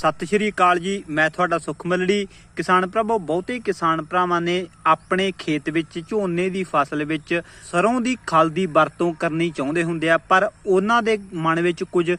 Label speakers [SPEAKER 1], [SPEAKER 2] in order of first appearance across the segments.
[SPEAKER 1] ਸਤਿ ਸ਼੍ਰੀ ਅਕਾਲ ਜੀ, ਮੈਂ ਤੁਹਾਡਾ ਸੁਖਮਲੜੀ ਕਿਸਾਨ ਭਰਾਵੋ ਬਹੁਤੇ ਕਿਸਾਨ ਭਰਾਵਾਂ ਨੇ ਆਪਣੇ ਖੇਤ ਵਿੱਚ ਝੋਨੇ ਦੀ ਫਸਲ ਵਿੱਚ ਸਰੋਂ ਦੀ ਖਲ ਦੀ ਵਰਤੋਂ ਕਰਨੀ ਚਾਹੁੰਦੇ ਹੁੰਦੇ ਆ, ਪਰ ਉਹਨਾਂ ਦੇ ਮਨ ਵਿੱਚ ਕੁਝ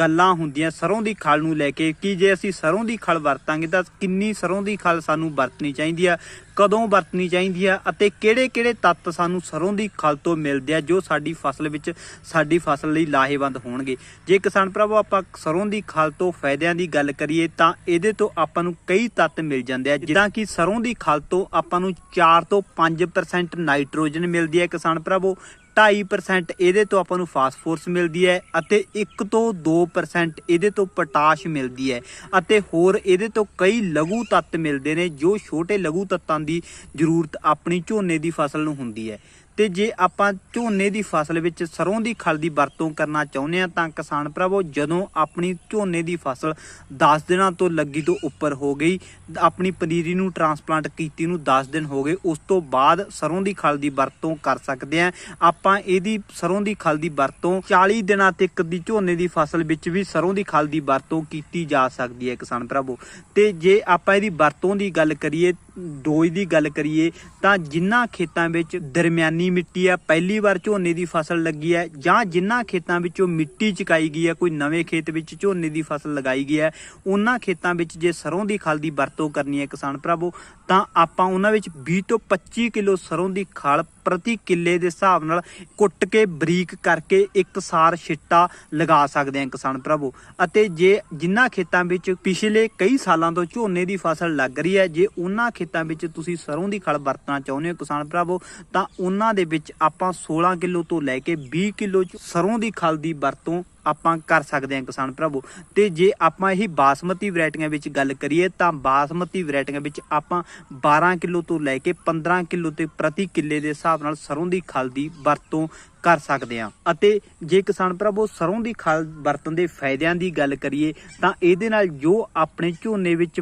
[SPEAKER 1] ਗੱਲਾਂ ਹੁੰਦੀਆਂ ਸਰੋਂ ਦੀ ਖਲ ਨੂੰ ਲੈ ਕੇ ਕਿ ਜੇ ਅਸੀਂ ਸਰੋਂ ਦੀ ਖਲ ਵਰਤਾਂਗੇ ਤਾਂ ਕਿੰਨੀ ਸਰੋਂ ਦੀ ਖਲ ਸਾਨੂੰ ਵਰਤਣੀ ਚਾਹੀਦੀ ਆ। ਕਦੋਂ ਵਰਤਣੀ ਚਾਹੀਦੀ ਹੈ ਅਤੇ ਕਿਹੜੇ-ਕਿਹੜੇ ਤੱਤ ਸਾਨੂੰ ਸਰੋਂ ਦੀ ਖਲ ਤੋਂ ਮਿਲਦੇ ਆ ਜੋ ਸਾਡੀ ਫਸਲ ਵਿੱਚ ਸਾਡੀ ਫਸਲ ਲਈ ਲਾਹੇਵੰਦ ਹੋਣਗੇ? ਜੇ ਕਿਸਾਨ ਭਰਾਵੋ, ਆਪਾਂ ਸਰੋਂ ਦੀ ਖਲ ਤੋਂ ਫਾਇਦਿਆਂ ਦੀ ਗੱਲ ਕਰੀਏ ਤਾਂ ਇਹਦੇ ਤੋਂ ਆਪਾਂ ਨੂੰ ਕਈ ਤੱਤ ਮਿਲ ਜਾਂਦੇ ਆ। ਜਿੱਦਾਂ ਕਿ ਸਰੋਂ ਦੀ ਖਲ ਤੋਂ ਆਪਾਂ ਨੂੰ 4 ਤੋਂ 5% ਨਾਈਟ੍ਰੋਜਨ ਮਿਲਦੀ ਹੈ ਕਿਸਾਨ ਭਰਾਵੋ। 2.5% ਇਹਦੇ ਤੋਂ ਆਪਾਂ ਨੂੰ ਫਾਸਫੋਰਸ ਮਿਲਦੀ ਹੈ ਅਤੇ 1 ਤੋਂ 2% ਇਹਦੇ ਤੋਂ ਪੋਟਾਸ਼ ਮਿਲਦੀ ਹੈ ਅਤੇ ਹੋਰ ਇਹਦੇ ਤੋਂ ਕਈ ਲਘੂ ਤੱਤ ਮਿਲਦੇ ਨੇ ਜੋ ਛੋਟੇ ਲਘੂ ਤੱਤਾਂ ਦੀ ਜ਼ਰੂਰਤ ਆਪਣੀ ਝੋਨੇ ਦੀ ਫਸਲ ਨੂੰ ਹੁੰਦੀ ਹੈ। ਤੇ ਜੇ ਆਪਾਂ ਝੋਨੇ ਦੀ ਫਸਲ ਵਿੱਚ ਸਰੋਂ ਦੀ ਖਲ ਦੀ ਵਰਤੋਂ ਕਰਨਾ ਚਾਹੁੰਦੇ ਆ ਤਾਂ ਕਿਸਾਨ ਭਰਾਵੋ, ਜਦੋਂ ਆਪਣੀ ਝੋਨੇ ਦੀ ਫਸਲ 10 ਦਿਨਾਂ ਤੋਂ ਲੱਗੀ ਤੋਂ ਉੱਪਰ ਹੋ ਗਈ, ਆਪਣੀ ਪਨੀਰੀ ਨੂੰ ਟਰਾਂਸਪਲਾਂਟ ਕੀਤੀ ਨੂੰ 10 ਦਿਨ ਹੋ ਗਏ, ਉਸ ਤੋਂ ਬਾਅਦ ਸਰੋਂ ਦੀ ਖਲ ਦੀ ਵਰਤੋਂ ਕਰ ਸਕਦੇ ਆ ਆਪਾਂ ਇਹਦੀ ਸਰੋਂ ਦੀ ਖਲ ਦੀ ਵਰਤੋਂ 40 ਦਿਨਾਂ ਤੱਕ ਦੀ ਝੋਨੇ ਦੀ ਫਸਲ ਵਿੱਚ ਵੀ ਸਰੋਂ ਦੀ ਖਲ ਦੀ ਵਰਤੋਂ ਕੀਤੀ ਜਾ ਸਕਦੀ ਹੈ ਕਿਸਾਨ ਭਰਾਵੋ। ਤੇ ਜੇ ਆਪਾਂ ਇਹਦੀ ਵਰਤੋਂ ਦੀ ਗੱਲ ਕਰੀਏ ਡੋਜ਼ ਦੀ ਗੱਲ ਕਰੀਏ, ਤਾਂ ਜਿਨ੍ਹਾਂ ਖੇਤਾਂ ਵਿੱਚ ਦਰਮਿਆਨੀ ਮਿੱਟੀ ਆ ਪਹਿਲੀ ਵਾਰ ਝੋਨੇ ਦੀ ਫਸਲ ਲੱਗੀ ਹੈ ਜਾਂ ਜਿਨ੍ਹਾਂ ਖੇਤਾਂ ਵਿੱਚੋਂ ਮਿੱਟੀ ਚੁਕਾਈ ਗਈ ਹੈ, ਕੋਈ ਨਵੇਂ ਖੇਤ ਵਿੱਚ ਝੋਨੇ ਦੀ ਫਸਲ ਲਗਾਈ ਗਈ ਹੈ, ਉਹਨਾਂ ਖੇਤਾਂ ਵਿੱਚ ਜੇ ਸਰੋਂ ਦੀ ਖਲ ਦੀ ਵਰਤੋਂ ਕਰਨੀ ਹੈ ਕਿਸਾਨ ਭਰਾਵੋ, ਤਾਂ ਆਪਾਂ ਉਹਨਾਂ ਵਿੱਚ 20 ਤੋਂ 25 ਕਿਲੋ ਸਰੋਂ ਦੀ ਖਲ ਪ੍ਰਤੀ ਕਿੱਲੇ ਦੇ ਹਿਸਾਬ ਨਾਲ ਕੁੱਟ ਕੇ ਬਰੀਕ ਕਰਕੇ ਇੱਕ ਸਾਰ ਛਿੱਟਾ ਲਗਾ ਸਕਦੇ ਹਾਂ ਕਿਸਾਨ ਭਰਾਵੋ ਅਤੇ ਜੇ ਜਿਨ੍ਹਾਂ ਖੇਤਾਂ ਵਿੱਚ ਪਿਛਲੇ ਕਈ ਸਾਲਾਂ ਤੋਂ ਝੋਨੇ ਦੀ ਫਸਲ ਲੱਗ ਰਹੀ ਹੈ, ਜੇ ਉਹਨਾਂ ਖੇਤਾਂ ਵਿੱਚ ਤੁਸੀਂ ਸਰੋਂ ਦੀ ਖਲ ਵਰਤਣਾ ਚਾਹੁੰਦੇ ਹੋ ਕਿਸਾਨ ਭਰਾਵੋ ਤਾਂ ਉਹਨਾਂ ਦੇ ਵਿੱਚ ਆਪਾਂ 16 ਕਿਲੋ ਤੋਂ ਲੈ ਕੇ 20 ਕਿਲੋ ਸਰੋਂ ਦੀ ਖਲ ਦੀ ਵਰਤੋਂ ਆਪਾਂ ਕਰ ਸਕਦੇ ਹਾਂ ਕਿਸਾਨ ਭਰਾਵੋ। ਤੇ ਜੇ ਆਪਾਂ ਇਹੀ ਬਾਸਮਤੀ ਵੈਰਾਈਟੀਆਂ ਵਿੱਚ ਗੱਲ ਕਰੀਏ ਤਾਂ ਬਾਸਮਤੀ ਵੈਰਾਈਟੀਆਂ ਵਿੱਚ ਆਪਾਂ 12 ਕਿਲੋ ਤੋਂ ਲੈ ਕੇ 15 ਕਿਲੋ ਤੇ ਪ੍ਰਤੀ ਕਿੱਲੇ ਦੇ ਹਿਸਾਬ ਨਾਲ ਸਰੋਂ ਦੀ ਖਲ ਦੀ ਵਰਤੋਂ ਕਰ ਸਕਦੇ ਹਾਂ। ਅਤੇ ਜੇ ਕਿਸਾਨ ਭਰਾਵੋ ਸਰੋਂ ਦੀ ਖਲ ਵਰਤਣ ਦੇ ਫਾਇਦਿਆਂ ਦੀ ਗੱਲ ਕਰੀਏ ਤਾਂ ਇਹਦੇ ਨਾਲ ਜੋ ਆਪਣੇ ਝੋਨੇ ਵਿੱਚ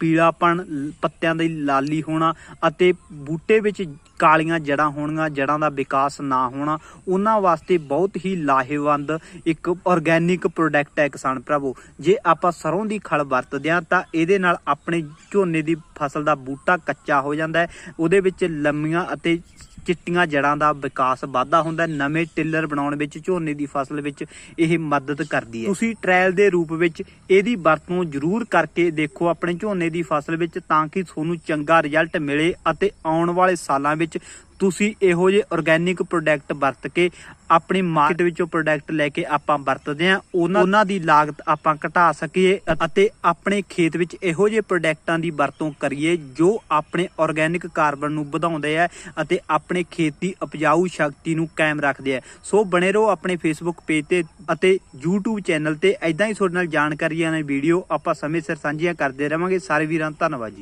[SPEAKER 1] ਪੀਲਾਪਣ, ਪੱਤਿਆਂ ਦੀ ਲਾਲੀ ਹੋਣਾ ਅਤੇ ਬੂਟੇ ਵਿੱਚ ਕਾਲੀਆਂ ਜੜਾਂ ਹੋਣੀਆਂ ਜੜਾਂ ਦਾ ਵਿਕਾਸ ਨਾ ਹੋਣਾ, ਉਹਨਾਂ ਵਾਸਤੇ ਬਹੁਤ ਹੀ ਲਾਹੇਵੰਦ ਇੱਕ ਆਰਗੈਨਿਕ ਪ੍ਰੋਡਕਟ ਹੈ ਕਿਸਾਨ ਭਰਾਵੋ। ਜੇ ਆਪਾਂ ਸਰੋਂ ਦੀ ਖਲ ਵਰਤਦੇ ਹਾਂ, ਤਾਂ ਇਹਦੇ ਨਾਲ ਆਪਣੇ ਝੋਨੇ ਦੀ ਫਸਲ ਦਾ ਬੂਟਾ ਕੱਚਾ ਹੋ ਜਾਂਦਾ ਹੈ। ਉਹਦੇ ਵਿੱਚ ਲੰਮੀਆਂ ਅਤੇ ਚਿੱਟੀਆਂ ਜੜਾਂ ਦਾ ਵਿਕਾਸ ਵਾਧਾ ਹੁੰਦਾ, ਨਵੇਂ ਟਿੱਲਰ ਬਣਾਉਣ ਵਿੱਚ, ਝੋਨੇ ਦੀ ਫਸਲ ਵਿੱਚ ਇਹ ਮਦਦ ਕਰਦੀ ਹੈ। ਤੁਸੀਂ ਟ੍ਰਾਇਲ ਦੇ ਰੂਪ ਵਿੱਚ ਇਹਦੀ ਵਰਤੋਂ ਜ਼ਰੂਰ ਕਰਕੇ ਦੇਖੋ ਆਪਣੇ ਝੋਨੇ ਦੀ ਫਸਲ ਵਿੱਚ ਤਾਂ ਕਿ ਤੁਹਾਨੂੰ ਚੰਗਾ ਰਿਜ਼ਲਟ ਮਿਲੇ ਅਤੇ ਆਉਣ ਵਾਲੇ ਸਾਲਾਂ ਵਿੱਚ ਤੁਸੀਂ ਇਹੋ ਜਿਹੇ ਆਰਗੈਨਿਕ ਪ੍ਰੋਡਕਟ ਵਰਤ ਕੇ ਆਪਣੀ ਮਾਰਕੀਟ ਵਿੱਚੋਂ ਪ੍ਰੋਡਕਟ ਲੈ ਕੇ ਆਪਾਂ ਵਰਤਦੇ ਹਾਂ, ਉਹਨਾਂ ਉਹਨਾਂ ਦੀ ਲਾਗਤ ਆਪਾਂ ਘਟਾ ਸਕੀਏ ਅਤੇ ਆਪਣੇ ਖੇਤ ਵਿੱਚ ਇਹੋ ਜਿਹੇ ਪ੍ਰੋਡਕਟਾਂ ਦੀ ਵਰਤੋਂ ਕਰੀਏ ਜੋ ਆਪਣੇ ਆਰਗੈਨਿਕ ਕਾਰਬਨ ਨੂੰ ਵਧਾਉਂਦੇ ਆ ਅਤੇ ਆਪਣੇ ਖੇਤ ਦੀ ਉਪਜਾਊ ਸ਼ਕਤੀ ਨੂੰ ਕਾਇਮ ਰੱਖਦੇ ਆ। ਸੋ ਬਣੇ ਰਹੋ ਆਪਣੇ ਫੇਸਬੁੱਕ ਪੇਜ ਤੇ ਅਤੇ YouTube ਚੈਨਲ ਤੇ। ਐਦਾਂ ਹੀ ਤੁਹਾਡੇ ਨਾਲ ਜਾਣਕਾਰੀਆਂ ਨੇ ਵੀਡੀਓ ਆਪਾਂ ਸਮੇਂ ਸਿਰ ਸਾਂਝੀਆਂ ਕਰਦੇ ਰਵਾਂਗੇ। ਸਾਰੇ ਵੀਰਾਂ, ਧੰਨਵਾਦ ਜੀ।